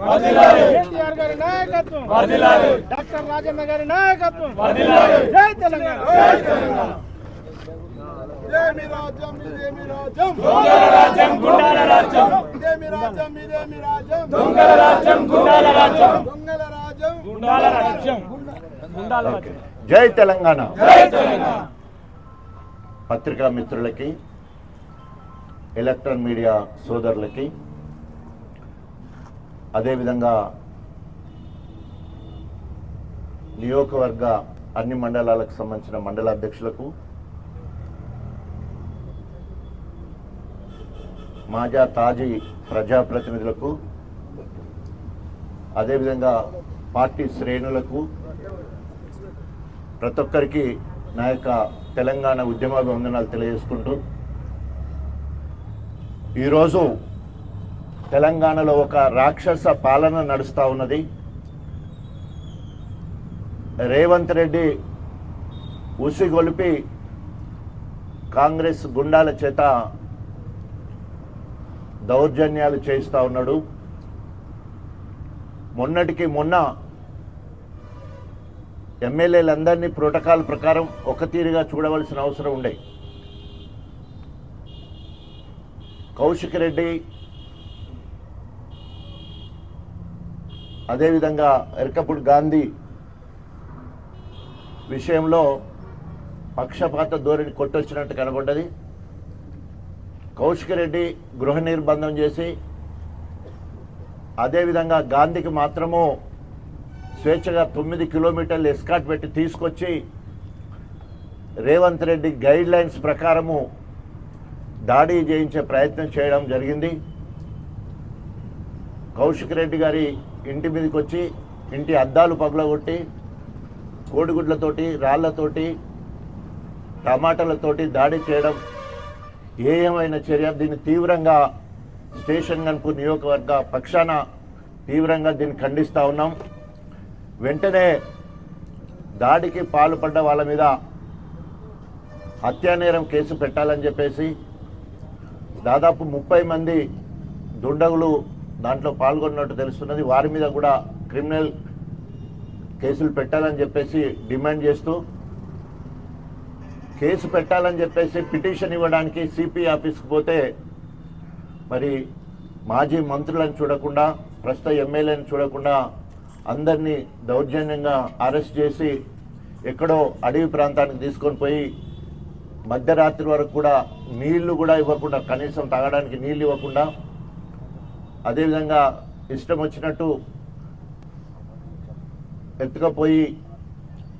కేటీఆర్ గారి నాయకత్వం. డాక్టర్ రాజన్న గారి నాయకత్వం. జై తెలంగాణ. ఇదేమి రాజ్యం ఇదేమి రాజ్యం? దొంగల రాజ్యం గుండాల రాజ్యం. ఇదేమి రాజ్యం ఇదేమి రాజ్యం? దొంగల రాజ్యం గుండాల రాజ్యం. దొంగల రాజ్యం. గుండాల రాజ్యం. గుండాల రాజ్యం. జై తెలంగాణ. జై తెలంగాణ. పత్రికా మిత్రులకి ఎలక్ట్రాన్ మీడియా సోదరులకి అదేవిధంగా నియోజకవర్గ అన్ని మండలాలకు సంబంధించిన మండల అధ్యక్షులకు మాజా తాజీ ప్రజాప్రతినిధులకు అదేవిధంగా పార్టీ శ్రేణులకు ప్రతి ఒక్కరికి నా యొక్క తెలంగాణ ఉద్యమాభివందనాలు తెలియజేసుకుంటూ ఈరోజు తెలంగాణలో ఒక రాక్షస పాలన నడుస్తూ ఉన్నది. రేవంత్ రెడ్డి ఉసిగొలిపి కాంగ్రెస్ గుండాల చేత దౌర్జన్యాలు చేయిస్తూ ఉన్నాడు. మొన్నటికి మొన్న ఎమ్మెల్యేలందరినీ ప్రోటోకాల్ ప్రకారం ఒక తీరుగా చూడవలసిన అవసరం ఉండే. కౌశిక్ రెడ్డి అదేవిధంగా ఎరకపుడు గాంధీ విషయంలో పక్షపాత ధోరణి కొట్టొచ్చినట్టు కనబడ్డది. కౌశిక్ రెడ్డి గృహ నిర్బంధం చేసి అదేవిధంగా గాంధీకి మాత్రము స్వేచ్ఛగా తొమ్మిది కిలోమీటర్లు ఎస్కాట్ పెట్టి తీసుకొచ్చి రేవంత్ రెడ్డి గైడ్ లైన్స్ ప్రకారము దాడి చేయించే ప్రయత్నం చేయడం జరిగింది. కౌశిక్ రెడ్డి గారి ఇంటి మీదకి వచ్చి ఇంటి అద్దాలు పగలగొట్టి కోడిగుడ్లతోటి రాళ్ళతోటి టమాటాలతోటి దాడి చేయడం ఏ ఏమైనా చర్య దీన్ని తీవ్రంగా స్టేషన్ గన్పూర్ నియోజకవర్గ పక్షాన తీవ్రంగా దీన్ని ఖండిస్తూ ఉన్నాం. వెంటనే దాడికి పాల్పడ్డ వాళ్ళ మీద హత్యానేరం కేసు పెట్టాలని చెప్పేసి దాదాపు ముప్పై మంది దుండగులు దాంట్లో పాల్గొన్నట్టు తెలుస్తున్నది. వారి మీద కూడా క్రిమినల్ కేసులు పెట్టాలని చెప్పేసి డిమాండ్ చేస్తూ కేసు పెట్టాలని చెప్పేసి పిటిషన్ ఇవ్వడానికి సిపి ఆఫీస్కి పోతే మరి మాజీ మంత్రులను చూడకుండా ప్రస్తుత ఎమ్మెల్యేని చూడకుండా అందరినీ దౌర్జన్యంగా అరెస్ట్ చేసి ఎక్కడో అడవి ప్రాంతానికి తీసుకొని పోయి మధ్యరాత్రి వరకు కూడా నీళ్ళు కూడా ఇవ్వకుండా కనీసం తాగడానికి నీళ్ళు ఇవ్వకుండా అదేవిధంగా ఇష్టం వచ్చినట్టు ఎత్తుకపోయి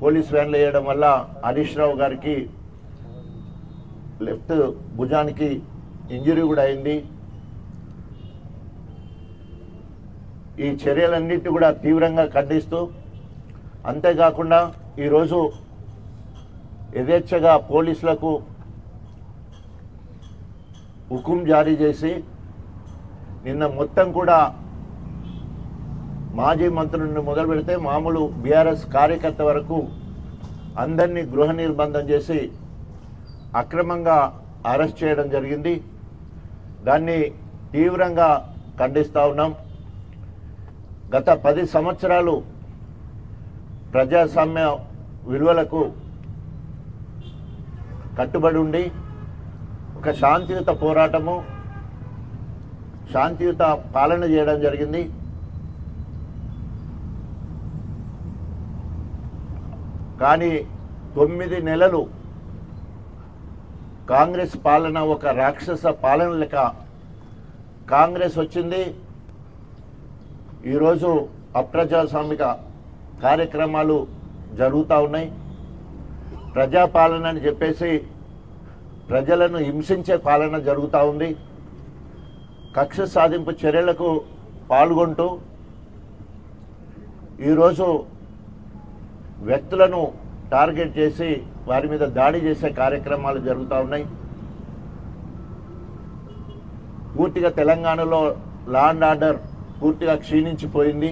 పోలీస్ వ్యాన్లు వేయడం వల్ల హరీష్ రావు గారికి లెఫ్ట్ భుజానికి ఇంజరీ కూడా అయింది. ఈ చర్యలన్నిటి కూడా తీవ్రంగా ఖండిస్తూ అంతేకాకుండా ఈరోజు యథేచ్ఛగా పోలీసులకు హుకుం జారీ చేసి నిన్న మొత్తం కూడా మాజీ మంత్రుల నుండి మొదలు పెడితే మామూలు బీఆర్ఎస్ కార్యకర్త వరకు అందరినీ గృహ నిర్బంధం చేసి అక్రమంగా అరెస్ట్ చేయడం జరిగింది. దాన్ని తీవ్రంగా ఖండిస్తూ ఉన్నాం. గత పది సంవత్సరాలు ప్రజాస్వామ్య విలువలకు కట్టుబడి ఉండి ఒక శాంతియుత పోరాటము శాంతియుత పాలన చేయడం జరిగింది. కానీ తొమ్మిది నెలలు కాంగ్రెస్ పాలన ఒక రాక్షస పాలన లెక్క కాంగ్రెస్ వచ్చింది. ఈరోజు అప్రజాస్వామిక కార్యక్రమాలు జరుగుతూ ఉన్నాయి. ప్రజాపాలన అని చెప్పేసి ప్రజలను హింసించే పాలన జరుగుతూ ఉంది. కక్ష సాధింపు చర్యలకు పాల్గొంటూ ఈరోజు వ్యక్తులను టార్గెట్ చేసి వారి మీద దాడి చేసే కార్యక్రమాలు జరుగుతూ ఉన్నాయి. పూర్తిగా తెలంగాణలో లా అండ్ ఆర్డర్ పూర్తిగా క్షీణించిపోయింది.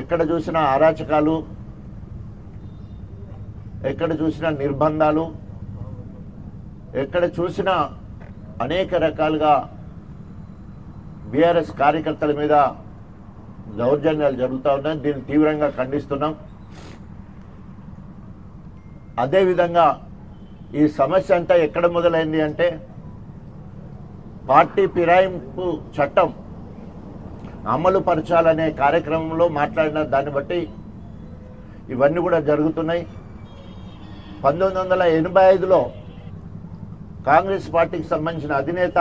ఎక్కడ చూసినా అరాచకాలు ఎక్కడ చూసినా నిర్బంధాలు ఎక్కడ చూసినా అనేక రకాలుగా బీఆర్ఎస్ కార్యకర్తల మీద దౌర్జన్యాలు జరుగుతూ ఉన్నాయి. దీన్ని తీవ్రంగా ఖండిస్తున్నాం. అదేవిధంగా ఈ సమస్య అంతా ఎక్కడ మొదలైంది అంటే పార్టీ ఫిరాయింపు చట్టం అమలు పరచాలనే కార్యక్రమంలో మాట్లాడిన దాన్ని బట్టి ఇవన్నీ కూడా జరుగుతున్నాయి. పంతొమ్మిది వందల ఎనభై ఐదులో కాంగ్రెస్ పార్టీకి సంబంధించిన అధినేత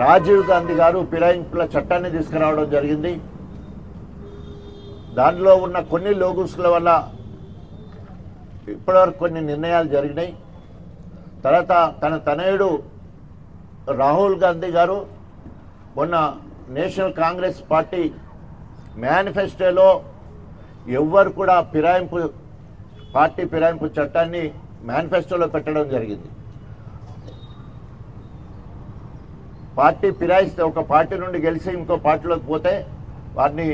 రాజీవ్ గాంధీ గారు ఫిరాయింపుల చట్టాన్ని తీసుకురావడం జరిగింది. దానిలో ఉన్న కొన్ని లోగుసుల వల్ల ఇప్పటివరకు కొన్ని నిర్ణయాలు జరిగినాయి. తర్వాత తన తనయుడు రాహుల్ గాంధీ గారు మొన్న నేషనల్ కాంగ్రెస్ పార్టీ మేనిఫెస్టోలో ఎవ్వరు కూడా ఫిరాయింపు పార్టీ ఫిరాయింపు చట్టాన్ని మేనిఫెస్టోలో పెట్టడం జరిగింది. పార్టీ ఫిరాయిస్తే ఒక పార్టీ నుండి గెలిచి ఇంకో పార్టీలోకి పోతే వారిని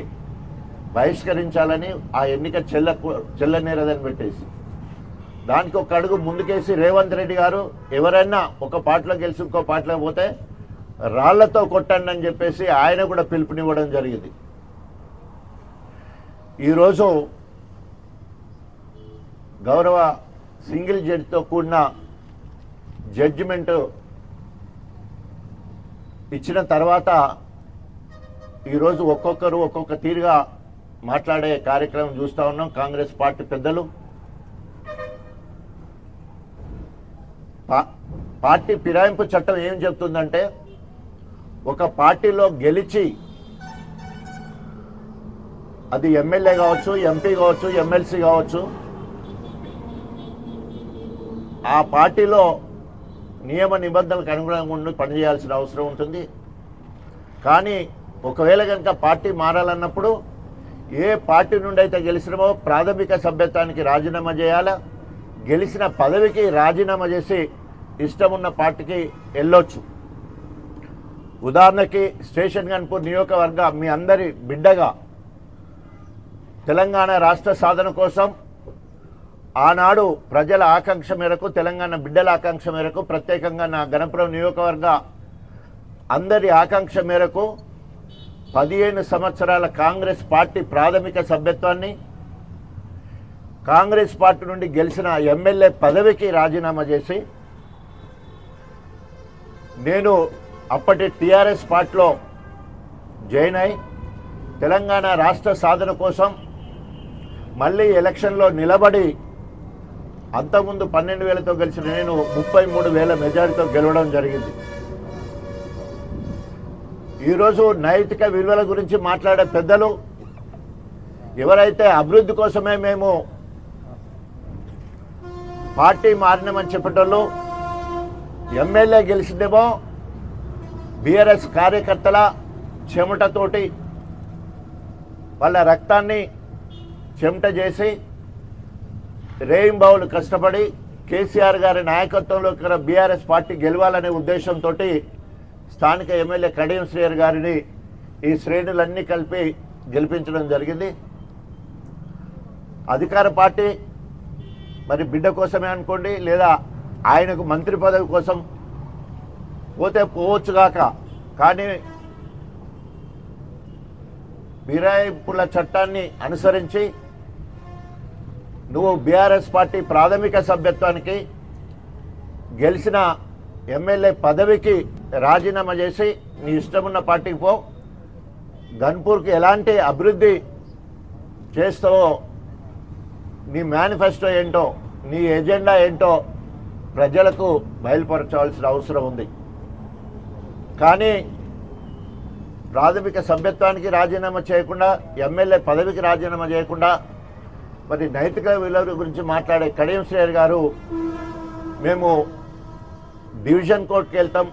బహిష్కరించాలని ఆ ఎన్నిక చెల్ల చెల్లనేరదని పెట్టేసి. దానికి ఒక అడుగు ముందుకేసి రేవంత్ రెడ్డి గారు ఎవరైనా ఒక పార్టీలో గెలిచి ఇంకో పార్టీలో పోతే రాళ్ళతో కొట్టండి అని చెప్పేసి ఆయన కూడా పిలుపునివ్వడం జరిగింది. ఈరోజు గౌరవ సింగిల్ జడ్జితో కూడిన జడ్జిమెంట్ ఇచ్చిన తర్వాత ఈరోజు ఒక్కొక్కరు ఒక్కొక్క తీరుగా మాట్లాడే కార్యక్రమం చూస్తూ ఉన్నాం. కాంగ్రెస్ పార్టీ పెద్దలు. పా- పార్టీ ఫిరాయింపు చట్టం ఏం చెప్తుందంటే ఒక పార్టీలో గెలిచి అది ఎమ్మెల్యే కావచ్చు ఎంపీ కావచ్చు ఎమ్మెల్సీ కావచ్చు ఆ పార్టీలో నియమ నిబంధనలకు అనుగుణంగా ఉండి పనిచేయాల్సిన అవసరం ఉంటుంది. కానీ ఒకవేళ కనుక పార్టీ మారాలన్నప్పుడు ఏ పార్టీ నుండి అయితే గెలిచినామో ప్రాథమిక సభ్యత్వానికి రాజీనామా చేయాలా? గెలిచిన పదవికి రాజీనామా చేసి ఇష్టం ఉన్న పార్టీకి వెళ్ళొచ్చు. ఉదాహరణకి స్టేషన్ గన్పూర్ నియోజకవర్గ మీ అందరి బిడ్డగా తెలంగాణ రాష్ట్ర సాధన కోసం ఆనాడు ప్రజల ఆకాంక్ష మేరకు తెలంగాణ బిడ్డల ఆకాంక్ష మేరకు ప్రత్యేకంగా నా గణపురం నియోజకవర్గ అందరి ఆకాంక్ష మేరకు పదిహేను సంవత్సరాల కాంగ్రెస్ పార్టీ ప్రాథమిక సభ్యత్వాన్ని కాంగ్రెస్ పార్టీ నుండి గెలిచిన ఎమ్మెల్యే పదవికి రాజీనామా చేసి నేను అప్పటి టీఆర్ఎస్ పార్టీలో జాయిన్ అయి తెలంగాణ రాష్ట్ర సాధన కోసం మళ్ళీ ఎలక్షన్లో నిలబడి అంతకుముందు పన్నెండు వేలతో గెలిచిన నేను ముప్పై మూడు వేల మెజారిటీతో గెలవడం జరిగింది. ఈరోజు నైతిక విలువల గురించి మాట్లాడే పెద్దలు ఎవరైతే అభివృద్ధి కోసమే మేము పార్టీ మారినామని చెప్పేటోళ్ళు ఎమ్మెల్యే గెలిచిందేమో బీఆర్ఎస్ కార్యకర్తల చెమటతోటి వాళ్ళ రక్తాన్ని చెమట చేసి రేయింబావులు కష్టపడి కేసీఆర్ గారి నాయకత్వంలో ఇక్కడ బీఆర్ఎస్ పార్టీ గెలవాలనే ఉద్దేశంతో స్థానిక ఎమ్మెల్యే కడియం శ్రీయర్ గారిని ఈ శ్రేణులన్నీ కలిపి గెలిపించడం జరిగింది. అధికార పార్టీ మరి బిడ్డ కోసమే అనుకోండి లేదా ఆయనకు మంత్రి పదవి కోసం పోతే పోవచ్చుగాక కానీ మిరాయింపుల చట్టాన్ని అనుసరించి నువ్వు బీఆర్ఎస్ పార్టీ ప్రాథమిక సభ్యత్వానికి గెలిచిన ఎమ్మెల్యే పదవికి రాజీనామా చేసి నీ ఇష్టమున్న పార్టీకి పో. గన్పూర్కి ఎలాంటి అభివృద్ధి చేస్తావో నీ మేనిఫెస్టో ఏంటో నీ ఎజెండా ఏంటో ప్రజలకు బయలుపరచాల్సిన అవసరం ఉంది. కానీ ప్రాథమిక సభ్యత్వానికి రాజీనామా చేయకుండా ఎమ్మెల్యే పదవికి రాజీనామా చేయకుండా మరి నైతిక విలువల గురించి మాట్లాడే కడియం శ్రేయర్ గారు మేము డివిజన్ కోర్టుకి వెళ్తాం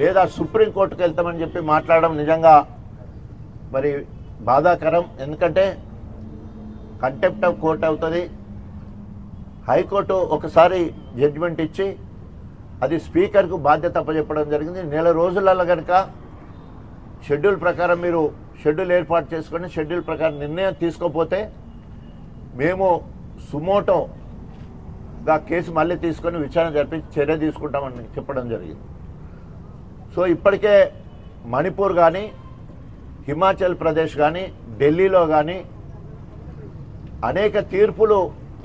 లేదా సుప్రీం కోర్టుకి వెళ్తామని చెప్పి మాట్లాడడం నిజంగా మరి బాధాకరం. ఎందుకంటే కంటెంప్ట్ ఆఫ్ కోర్ట్ అవుతుంది. హైకోర్టు ఒకసారి జడ్జిమెంట్ ఇచ్చి అది స్పీకర్కు బాధ్యత అప్పచెప్పడం జరిగింది. నెల రోజులలో కనుక షెడ్యూల్ ప్రకారం మీరు షెడ్యూల్ ఏర్పాటు చేసుకొని షెడ్యూల్ ప్రకారం నిర్ణయం తీసుకోపోతే మేము సుమోటోగా కేసు మళ్ళీ తీసుకొని విచారణ జరిపి చర్య తీసుకుంటామని చెప్పడం జరిగింది. సో ఇప్పటికే మణిపూర్ కానీ హిమాచల్ ప్రదేశ్ కానీ ఢిల్లీలో కానీ అనేక తీర్పులు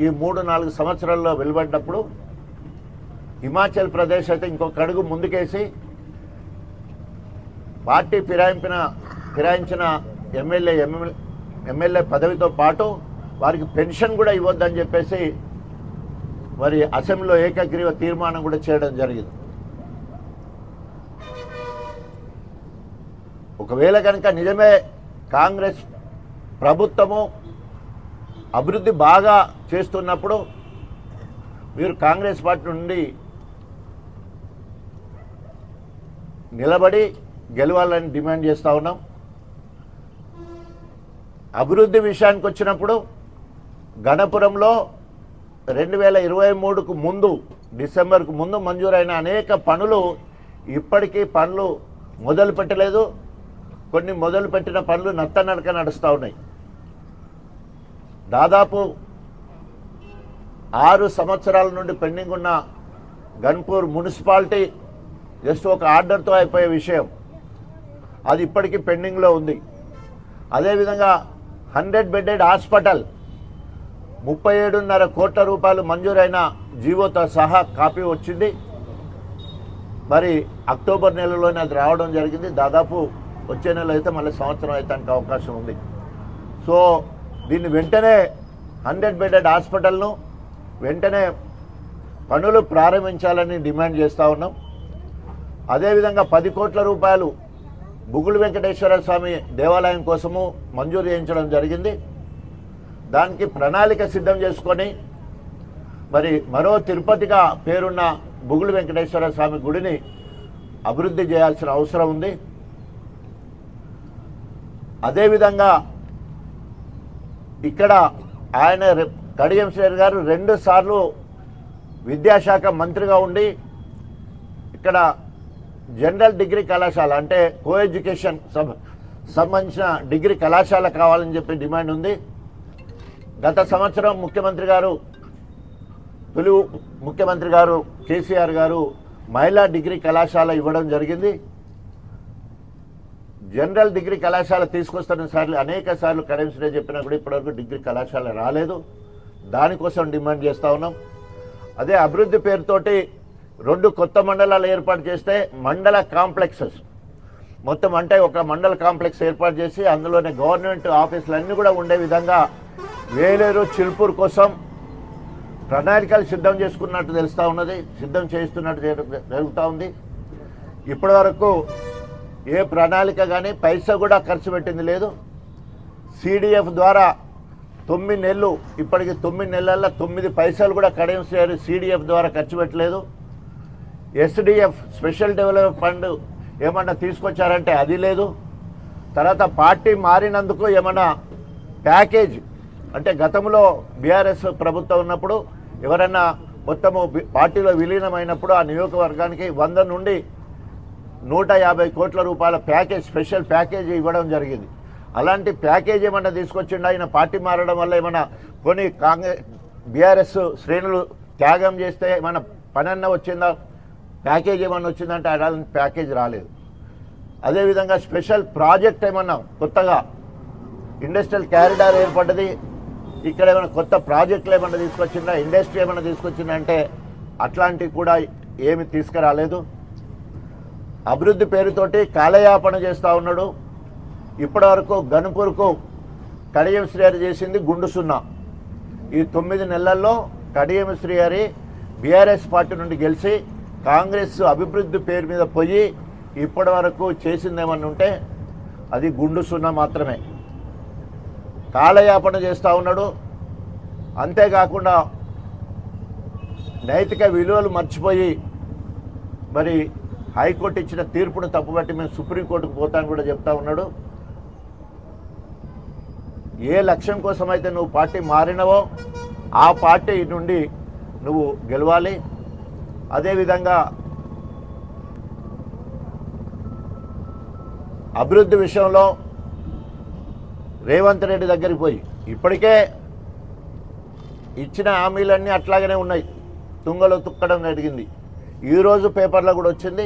ఈ మూడు నాలుగు సంవత్సరాల్లో వెలువడినప్పుడు హిమాచల్ ప్రదేశ్ అయితే ఇంకొక అడుగు ముందుకేసి పార్టీ ఫిరాయింపిన ఫిరాయించిన ఎమ్మెల్యే ఎమ్మెల్యే ఎమ్మెల్యే పదవితో పాటు వారికి పెన్షన్ కూడా ఇవ్వద్దని చెప్పేసి మరి అసెంబ్లీలో ఏకగ్రీవ తీర్మానం కూడా చేయడం జరిగింది. ఒకవేళ కనుక నిజమే కాంగ్రెస్ ప్రభుత్వము అభివృద్ధి బాగా చేస్తున్నప్పుడు మీరు కాంగ్రెస్ పార్టీ నుండి నిలబడి గెలవాలని డిమాండ్ చేస్తూ ఉన్నాం. అభివృద్ధి విషయానికి వచ్చినప్పుడు గణపురంలో రెండు వేల ఇరవై మూడుకు ముందు డిసెంబర్కు ముందు మంజూరైన అనేక పనులు ఇప్పటికీ పనులు మొదలు పెట్టలేదు కొన్ని మొదలు పెట్టిన పనులు నత్తనడక నడుస్తూ ఉన్నాయి. దాదాపు ఆరు సంవత్సరాల నుండి పెండింగ్ ఉన్న గన్పూర్ మున్సిపాలిటీ జస్ట్ ఒక ఆర్డర్తో అయిపోయే విషయం. అది ఇప్పటికీ పెండింగ్లో ఉంది. అదేవిధంగా హండ్రెడ్ బెడ్డెడ్ హాస్పిటల్ ముప్పై ఏడున్నర కోట్ల రూపాయలు మంజూరైన జీవోతో సహా కాపీ వచ్చింది. మరి అక్టోబర్ నెలలోనే అది రావడం జరిగింది. దాదాపు వచ్చే నెల అయితే మళ్ళీ సంవత్సరం అయితే అవకాశం ఉంది. సో దీన్ని వెంటనే హండ్రెడ్ బెడెడ్ హాస్పిటల్ను వెంటనే పనులు ప్రారంభించాలని డిమాండ్ చేస్తూ ఉన్నాం. అదేవిధంగా పది కోట్ల రూపాయలు బుగులు వెంకటేశ్వర స్వామి దేవాలయం కోసము మంజూరు చేయించడం జరిగింది. దానికి ప్రణాళిక సిద్ధం చేసుకొని మరి మరో తిరుపతిగా పేరున్న బుగులు వెంకటేశ్వర స్వామి గుడిని అభివృద్ధి చేయాల్సిన అవసరం ఉంది. అదేవిధంగా ఇక్కడ ఆయన కడియం శ్రేణి గారు రెండు సార్లు విద్యాశాఖ మంత్రిగా ఉండి ఇక్కడ జనరల్ డిగ్రీ కళాశాల అంటే కో ఎడ్యుకేషన్ సబ్ సంబంధించిన డిగ్రీ కళాశాల కావాలని చెప్పి డిమాండ్ ఉంది. గత సంవత్సరం ముఖ్యమంత్రి గారు తొలి ముఖ్యమంత్రి గారు కేసీఆర్ గారు మహిళా డిగ్రీ కళాశాల ఇవ్వడం జరిగింది. జనరల్ డిగ్రీ కళాశాల తీసుకొస్తున్న సార్లు అనేక సార్లు కరెన్సీ చెప్పినా కూడా ఇప్పటివరకు డిగ్రీ కళాశాల రాలేదు. దానికోసం డిమాండ్ చేస్తూ ఉన్నాం. అదే అభివృద్ధి పేరుతోటి రెండు కొత్త మండలాలు ఏర్పాటు చేస్తే మండల కాంప్లెక్సెస్. మొత్తం అంటే ఒక మండల కాంప్లెక్స్ ఏర్పాటు చేసి అందులోనే గవర్నమెంట్ ఆఫీసులు అన్నీ కూడా ఉండే విధంగా వేలేరు చిల్పూర్ కోసం ప్రణాళికలు సిద్ధం చేసుకున్నట్టు తెలుస్తూ ఉన్నది సిద్ధం చేస్తున్నట్టు జరుగుతూ ఉంది. ఇప్పటి వరకు ఏ ప్రణాళిక కానీ పైసా కూడా ఖర్చు పెట్టింది లేదు. సిడిఎఫ్ ద్వారా తొమ్మిది నెలలు ఇప్పటికి తొమ్మిది నెలల్లో తొమ్మిది పైసలు కూడా కడియం సిడిఎఫ్ ద్వారా ఖర్చు పెట్టలేదు. ఎస్డిఎఫ్ స్పెషల్ డెవలప్ ఫండ్ ఏమన్నా తీసుకొచ్చారంటే అది లేదు. తర్వాత పార్టీ మారినందుకు ఏమన్నా ప్యాకేజ్ అంటే గతంలో బీఆర్ఎస్ ప్రభుత్వం ఉన్నప్పుడు ఎవరన్నా మొత్తము పార్టీలో విలీనమైనప్పుడు ఆ నియోజకవర్గానికి వంద నుండి నూట యాభై కోట్ల రూపాయల ప్యాకేజ్ స్పెషల్ ప్యాకేజ్ ఇవ్వడం జరిగింది. అలాంటి ప్యాకేజ్ ఏమన్నా తీసుకొచ్చిండా? ఆయన పార్టీ మారడం వల్ల ఏమన్నా కొన్ని కాంగ్రెస్ బీఆర్ఎస్ శ్రేణులు త్యాగం చేస్తే ఏమన్నా పనన్నా వచ్చిందా? ప్యాకేజ్ ఏమన్నా వచ్చిందంటే అలాంటి ప్యాకేజ్ రాలేదు. అదేవిధంగా స్పెషల్ ప్రాజెక్ట్ ఏమన్నా కొత్తగా ఇండస్ట్రియల్ క్యారిడార్ ఏర్పడ్డది. ఇక్కడ ఏమైనా కొత్త ప్రాజెక్టులు ఏమైనా తీసుకొచ్చిందా? ఇండస్ట్రీ ఏమైనా తీసుకొచ్చిందంటే అట్లాంటివి కూడా ఏమి తీసుకురాలేదు. అభివృద్ధి పేరుతోటి కాలయాపన చేస్తూ ఉన్నాడు. ఇప్పటివరకు గనుపూర్కు కడియం శ్రీహరి చేసింది గుండు సున్నా. ఈ తొమ్మిది నెలల్లో కడియం శ్రీహరి బీఆర్ఎస్ పార్టీ నుండి గెలిచి కాంగ్రెస్ అభివృద్ధి పేరు మీద పోయి ఇప్పటి వరకు చేసిందేమన్నా ఉంటే అది గుండు సున్నా మాత్రమే. కాలయాపన చేస్తూ ఉన్నాడు. అంతేకాకుండా నైతిక విలువలు మర్చిపోయి మరి హైకోర్టు ఇచ్చిన తీర్పును తప్పుబట్టి మేము సుప్రీంకోర్టుకు పోతాను కూడా చెప్తా ఉన్నాడు. ఏ లక్ష్యం కోసం అయితే నువ్వు పార్టీ మారినవో ఆ పార్టీ నుండి నువ్వు గెలవాలి. అదేవిధంగా అభివృద్ధి విషయంలో రేవంత్ రెడ్డి దగ్గరికి పోయి ఇప్పటికే ఇచ్చిన హామీలన్నీ అట్లాగనే ఉన్నాయి. తుంగలో తుక్కడం జరిగింది. ఈరోజు పేపర్లో కూడా వచ్చింది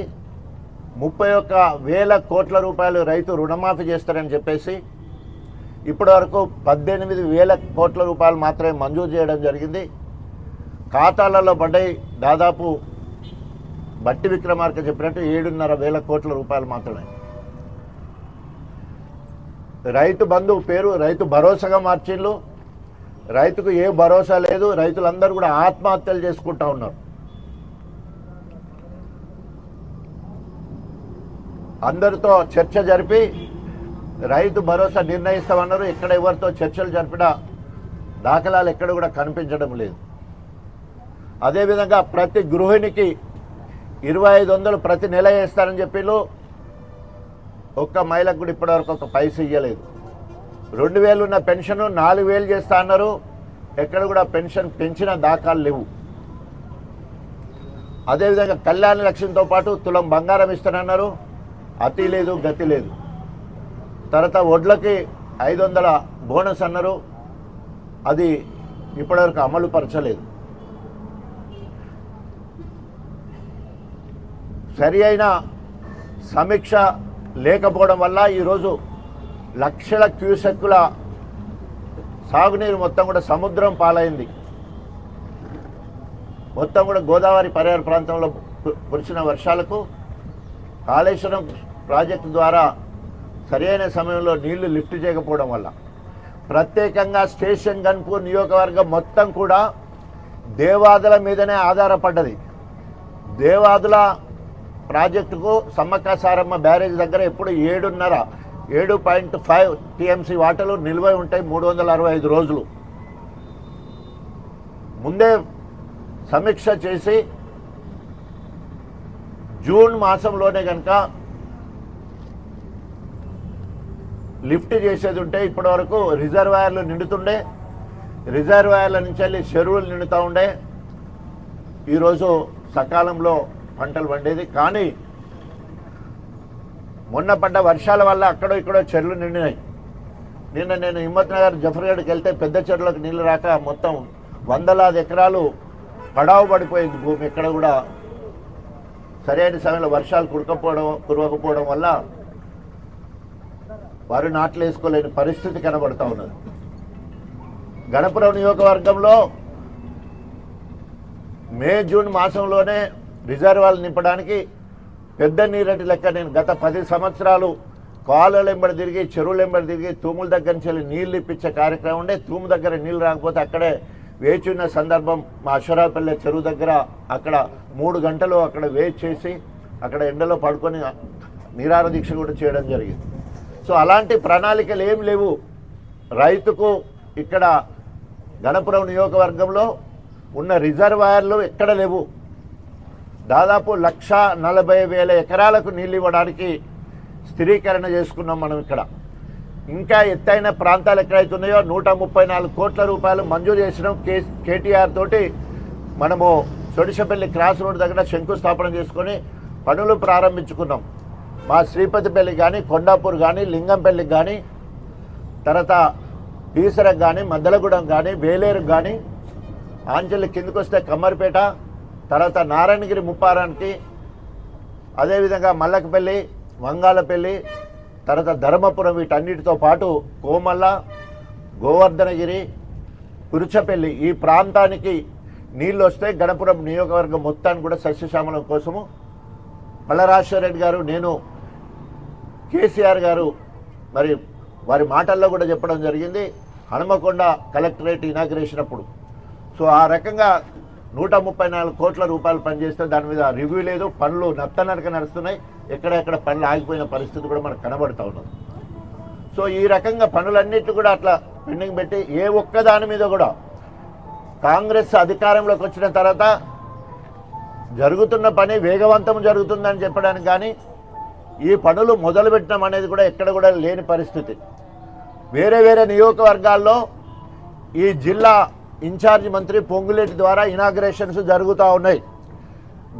ముప్పై ఒక్క వేల కోట్ల రూపాయలు రైతు రుణమాఫీ చేస్తారని చెప్పేసి ఇప్పటి వరకు పద్దెనిమిది వేల కోట్ల రూపాయలు మాత్రమే మంజూరు చేయడం జరిగింది. ఖాతాలలో పడ్డాయి దాదాపు బట్టి విక్రమార్క చెప్పినట్టు ఏడున్నర వేల కోట్ల రూపాయలు మాత్రమే. రైతు బంధు పేరు రైతు భరోసాగా మార్చిండ్లు. రైతుకు ఏ భరోసా లేదు రైతులందరూ కూడా ఆత్మహత్యలు చేసుకుంటా ఉన్నారు. అందరితో చర్చ జరిపి రైతు భరోసా నిర్ణయిస్తామన్నారు. ఎక్కడ ఎవరితో చర్చలు జరిపినా దాఖలాలు ఎక్కడ కూడా కనిపించడం లేదు. అదేవిధంగా ప్రతి గృహిణికి ఇరవై ఐదు వందలు ప్రతి నెల వేస్తారని చెప్పిళ్ళు. ఒక్క మహిళకు కూడా ఇప్పటివరకు ఒక పైస ఇవ్వలేదు రెండు వేలు ఉన్న పెన్షన్ నాలుగు వేలు చేస్తా అన్నారు. ఎక్కడ కూడా పెన్షన్ పెంచిన దాఖలు లేవు. అదేవిధంగా కళ్యాణ లక్ష్యంతో పాటు తులం బంగారం ఇస్తానన్నారు అతి లేదు గతి లేదు. తర్వాత వడ్లకి ఐదు వందల బోనస్ అన్నారు. అది ఇప్పటివరకు అమలు పరచలేదు. సరి అయిన సమీక్ష లేకపోవడం వల్ల ఈరోజు లక్షల క్యూసెక్కుల సాగునీరు మొత్తం కూడా సముద్రం పాలైంది. మొత్తం కూడా గోదావరి పరిహార ప్రాంతంలో కు- కురిసిన వర్షాలకు కాళేశ్వరం ప్రాజెక్టు ద్వారా సరైన సమయంలో నీళ్ళు లిఫ్ట్ చేయకపోవడం వల్ల ప్రత్యేకంగా స్టేషన్ గన్పూర్ నియోజకవర్గం మొత్తం కూడా దేవాదుల మీదనే ఆధారపడ్డది. దేవాదుల ప్రాజెక్టుకు సమ్మక్క సారమ్మ బ్యారేజ్ దగ్గర ఎప్పుడు ఏడున్నర ఏడు పాయింట్ ఫైవ్ టీఎంసీ వాటర్లు నిల్వ ఉంటాయి మూడు వందల అరవై ఐదు రోజులు. ముందే సమీక్ష చేసి జూన్ మాసంలోనే కనుక లిఫ్ట్ చేసేది ఉంటే ఇప్పటి వరకు రిజర్వాయర్లు నిండుతుండే. రిజర్వాయర్ల నుంచి వెళ్ళి చెరువులు నిండుతూ ఉండే. ఈరోజు సకాలంలో పంటలు పండేది. కానీ మొన్న పడ్డ వర్షాల వల్ల అక్కడో ఇక్కడో చెరువులు నిండినాయి. నిన్న నేను హిమ్మత్ నగర్ జఫర్గఢ్కి వెళ్తే పెద్ద చెరువులకు నీళ్ళు రాక మొత్తం వందలాది ఎకరాలు పడావు పడిపోయింది భూమి. ఇక్కడ కూడా సరైన సమయంలో వర్షాలు కురకపోవడం కురవకపోవడం వల్ల వారు నాట్లు వేసుకోలేని పరిస్థితి కనబడతా ఉన్నది. గణపురం నియోజకవర్గంలో మే జూన్ మాసంలోనే రిజర్వాలు నింపడానికి పెద్ద నీరటి లెక్క నేను గత పది సంవత్సరాలు కాలువలు ఎంబడి తిరిగి చెరువులు ఎంబడి తిరిగి తూముల దగ్గర నుంచి వెళ్ళి నీళ్ళు ఇప్పించే కార్యక్రమం ఉండే. తూము దగ్గర నీళ్ళు రాకపోతే అక్కడే వేచి ఉన్న సందర్భం మా అశ్వరాపల్లె చెరువు దగ్గర అక్కడ మూడు గంటలు అక్కడ వేచి చేసి అక్కడ ఎండలో పడుకొని నిరార దీక్ష కూడా చేయడం జరిగింది. సో అలాంటి ప్రణాళికలు ఏం లేవు. రైతుకు ఇక్కడ గణపురం నియోజకవర్గంలో ఉన్న రిజర్వాయర్లు ఎక్కడ లేవు. దాదాపు లక్ష నలభై వేల ఎకరాలకు నీళ్ళు ఇవ్వడానికి స్థిరీకరణ చేసుకున్నాం మనం ఇక్కడ. ఇంకా ఎత్తైన ప్రాంతాలు ఎక్కడైతే ఉన్నాయో నూట ముప్పై నాలుగు కోట్ల రూపాయలు మంజూరు చేసినాం కే కేటీఆర్ తోటి మనము సొడిసపల్లి క్రాస్ రోడ్ దగ్గర శంకుస్థాపన చేసుకొని పనులు ప్రారంభించుకున్నాం. మా శ్రీపతిపల్లి కానీ కొండాపూర్ కానీ లింగంపల్లికి కానీ తర్వాత పీసరకు కానీ మద్దలగూడెం కానీ వేలేరు కానీ ఆంజలి కిందకు వస్తే కమ్మరిపేట తర్వాత నారాయణగిరి ముప్పారానికి అదేవిధంగా మల్లకపల్లి వంగాలపల్లి తర్వాత ధర్మపురం వీటన్నిటితో పాటు కోమల్ల గోవర్ధనగిరి కురుచపల్లి ఈ ప్రాంతానికి నీళ్ళు వస్తే గణపురం నియోజకవర్గం మొత్తాన్ని కూడా సస్యశ్యామలం కోసము. పల్లరాజేశ్వర రెడ్డి గారు నేను కేసీఆర్ గారు మరి వారి మాటల్లో కూడా చెప్పడం జరిగింది. హనుమకొండ కలెక్టరేట్ ఇనాగ్రేషన్ అప్పుడు సో ఆ రకంగా నూట ముప్పై నాలుగు కోట్ల రూపాయలు పనిచేస్తే దాని మీద రివ్యూ లేదు పనులు నత్తనడక నడుస్తున్నాయి. ఎక్కడెక్కడ పనులు ఆగిపోయిన పరిస్థితి కూడా మనకు కనబడుతూ ఉన్నది. సో ఈ రకంగా పనులన్నిటి కూడా అట్లా పెండింగ్ పెట్టి ఏ ఒక్క దాని మీద కూడా కాంగ్రెస్ అధికారంలోకి వచ్చిన తర్వాత జరుగుతున్న పని వేగవంతం జరుగుతుందని చెప్పడానికి కానీ ఈ పనులు మొదలుపెట్టడం అనేది కూడా ఎక్కడ కూడా లేని పరిస్థితి. వేరే వేరే నియోజకవర్గాల్లో ఈ జిల్లా ఇన్ఛార్జ్ మంత్రి పొంగులేటి ద్వారా ఇనాగ్రేషన్స్ జరుగుతూ ఉన్నాయి.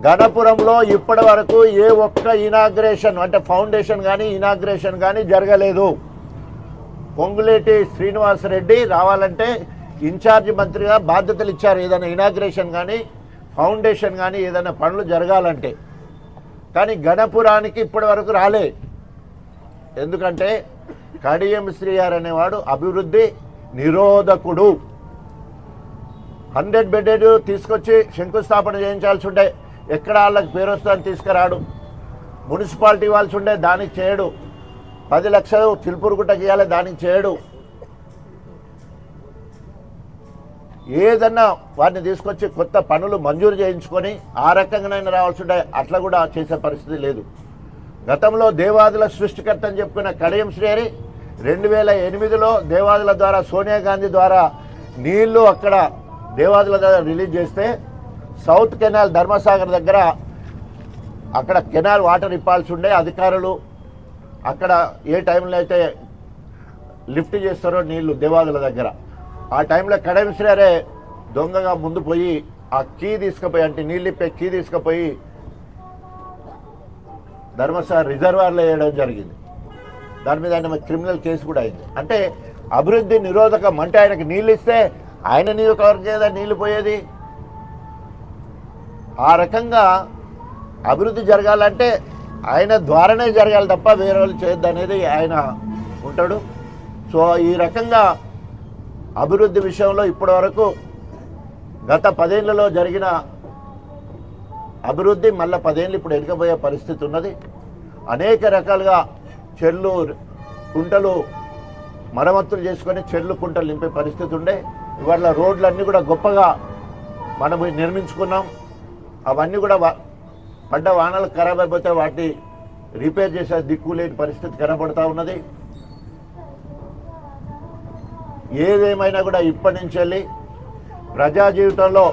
గణపురంలో ఇప్పటి వరకు ఏ ఒక్క ఇనాగ్రేషన్ అంటే ఫౌండేషన్ కానీ ఇనాగ్రేషన్ కానీ జరగలేదు. పొంగులేటి శ్రీనివాస్ రెడ్డి రావాలంటే ఇన్ఛార్జ్ మంత్రిగా బాధ్యతలు ఇచ్చారు. ఏదైనా ఇనాగ్రేషన్ కానీ ఫౌండేషన్ కానీ ఏదైనా పనులు జరగాలంటే. కానీ గణపురానికి ఇప్పటి వరకు రాలే. ఎందుకంటే కడియం శ్రీయారు అనేవాడు అభివృద్ధి నిరోధకుడు. హండ్రెడ్ బెడెడ్ తీసుకొచ్చి శంకుస్థాపన చేయించాల్సి ఉండే ఎక్కడ వాళ్ళకి పేరు వస్తుందని తీసుకురాడు. మున్సిపాలిటీ ఇవ్వాల్సి ఉండే దానికి చేయడు. పది లక్షలు చిలుపురుగుట్టకి ఇవ్వాలి దానికి చేయడు. ఏదన్నా వారిని తీసుకొచ్చి కొత్త పనులు మంజూరు చేయించుకొని ఆ రకంగానైనా రావాల్సి ఉండే అట్లా కూడా చేసే పరిస్థితి లేదు. గతంలో దేవాదుల సృష్టికర్త అని చెప్పుకున్న కడియం శ్రీహరి రెండు వేల ఎనిమిదిలో దేవాదుల ద్వారా సోనియా గాంధీ ద్వారా నీళ్ళు అక్కడ దేవాదుల దగ్గర రిలీజ్ చేస్తే సౌత్ కెనాల్ ధర్మసాగర్ దగ్గర అక్కడ కెనాల్ వాటర్ ఇప్పాల్సి ఉండే అధికారులు అక్కడ ఏ టైంలో అయితే లిఫ్ట్ చేస్తారో నీళ్ళు దేవాదుల దగ్గర. ఆ టైంలో కడమిశ్రారే దొంగగా ముందు పోయి ఆ కీ తీసుకుపోయి అంటే నీళ్ళు ఇప్పే కీ తీసుకుపోయి ధర్మసాగర్ రిజర్వాయర్లో వేయడం జరిగింది. దాని మీద ఆయన క్రిమినల్ కేసు కూడా అయింది. అంటే అభివృద్ధి నిరోధకం అంటే ఆయనకి నీళ్ళు ఇస్తే ఆయన నీరు కవర్ చేయదా నీళ్ళు పోయేది? ఆ రకంగా అభివృద్ధి జరగాలంటే ఆయన ద్వారానే జరగాలి తప్ప వేరే వాళ్ళు చేయొద్దు అనేది ఆయన ఉంటాడు. సో ఈ రకంగా అభివృద్ధి విషయంలో ఇప్పటివరకు గత పదేళ్ళలో జరిగిన అభివృద్ధి మళ్ళీ పదేళ్ళు ఇప్పుడు ఎడకపోయే పరిస్థితి ఉన్నది. అనేక రకాలుగా చెర్లు కుంటలు మరమ్మతులు చేసుకొని చెర్లు కుంటలు నింపే పరిస్థితి ఉండే. ఇవాళ రోడ్లన్నీ కూడా గొప్పగా మనం నిర్మించుకున్నాం. అవన్నీ కూడా వా- పడ్డ వానలు ఖరాబ్ అయిపోతే వాటిని రిపేర్ చేసే దిక్కు లేని పరిస్థితి కనబడతా ఉన్నది. ఏదేమైనా కూడా ఇప్పటి నుంచి వెళ్ళి ప్రజా జీవితంలో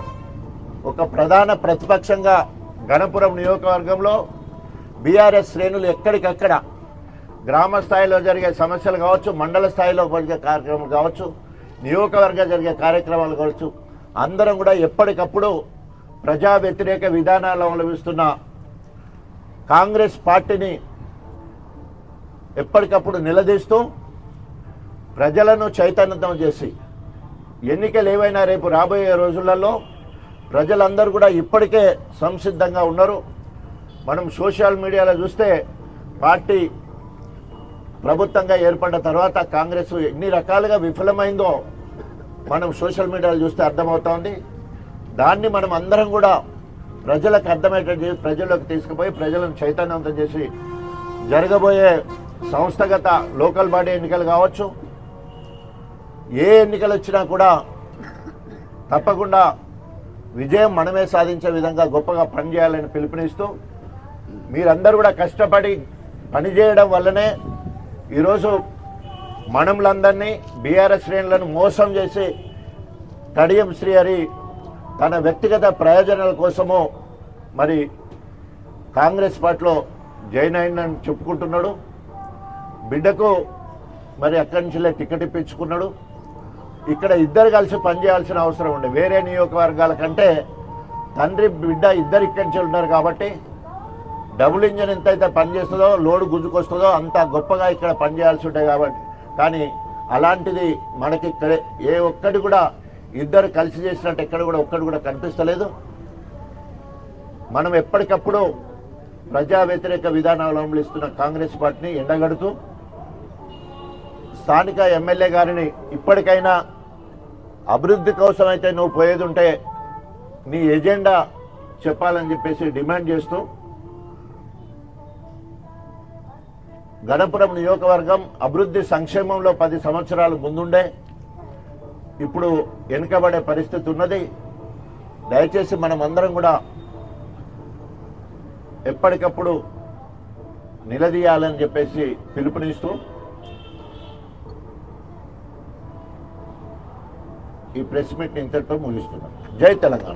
ఒక ప్రధాన ప్రతిపక్షంగా గణపురం నియోజకవర్గంలో బీఆర్ఎస్ శ్రేణులు ఎక్కడికక్కడ గ్రామ స్థాయిలో జరిగే సమస్యలు కావచ్చు మండల స్థాయిలో జరిగే కార్యక్రమాలు కావచ్చు నియోజకవర్గ జరిగే కార్యక్రమాలు కావచ్చు అందరం కూడా ఎప్పటికప్పుడు ప్రజా వ్యతిరేక విధానాలు అవలంబిస్తున్న కాంగ్రెస్ పార్టీని ఎప్పటికప్పుడు నిలదీస్తూ ప్రజలను చైతన్యతం చేసి ఎన్నికలు ఏవైనా రేపు రాబోయే రోజులలో ప్రజలందరూ కూడా ఇప్పటికే సంసిద్ధంగా ఉన్నారు. మనం సోషల్ మీడియాలో చూస్తే పార్టీ ప్రభుత్వంగా ఏర్పడిన తర్వాత కాంగ్రెస్ ఎన్ని రకాలుగా విఫలమైందో మనం సోషల్ మీడియాలో చూస్తే అర్థమవుతోంది. దాన్ని మనం అందరం కూడా ప్రజలకు అర్థమయ్యేటట్టు చేసి ప్రజల్లోకి తీసుకుపోయి ప్రజలను చైతన్యవంతం చేసి జరగబోయే సంస్థగత లోకల్ బాడీ ఎన్నికలు కావచ్చు ఏ ఎన్నికలు వచ్చినా కూడా తప్పకుండా విజయం మనమే సాధించే విధంగా గొప్పగా పనిచేయాలని పిలుపునిస్తూ మీరందరూ కూడా కష్టపడి పనిచేయడం వల్లనే ఈరోజు మనంలందరినీ బీఆర్ఎస్ శ్రేణులను మోసం చేసి కడియం శ్రీహరి తన వ్యక్తిగత ప్రయోజనాల కోసము మరి కాంగ్రెస్ పార్టీలో జాయిన్ అయిందని చెప్పుకుంటున్నాడు. బిడ్డకు మరి అక్కడి నుంచి టికెట్ ఇప్పించుకున్నాడు. ఇక్కడ ఇద్దరు కలిసి పనిచేయాల్సిన అవసరం ఉండే వేరే నియోజకవర్గాల కంటే తండ్రి బిడ్డ ఇద్దరు ఇక్కడి నుంచి ఉన్నారు కాబట్టి డబుల్ ఇంజన్ ఎంతైతే పనిచేస్తుందో లోడ్ గుంజుకొస్తుందో అంత గొప్పగా ఇక్కడ పనిచేయాల్సి ఉంటాయి కాబట్టి. కానీ అలాంటిది మనకి ఇక్కడ ఏ ఒక్కటి కూడా ఇద్దరు కలిసి చేసినట్టు ఎక్కడ కూడా ఒక్కటి కూడా కనిపిస్తలేదు. మనం ఎప్పటికప్పుడు ప్రజా వ్యతిరేక విధానాలు అవలంబిస్తున్న కాంగ్రెస్ పార్టీని ఎండగడుతూ స్థానిక ఎమ్మెల్యే గారిని ఇప్పటికైనా అభివృద్ధి కోసం అయితే నువ్వు పోయేది ఉంటే నీ ఎజెండా చెప్పాలని చెప్పేసి డిమాండ్ చేస్తూ గణపురం నియోజకవర్గం అభివృద్ధి సంక్షేమంలో పది సంవత్సరాలు ముందుండే. ఇప్పుడు వెనుకబడే పరిస్థితి ఉన్నది. దయచేసి మనం అందరం కూడా ఎప్పటికప్పుడు నిలదీయాలని చెప్పేసి పిలుపునిస్తూ ఈ ప్రెస్ మీట్ ఇంతటితో ముగిస్తున్నాం. జై జై తెలంగాణ.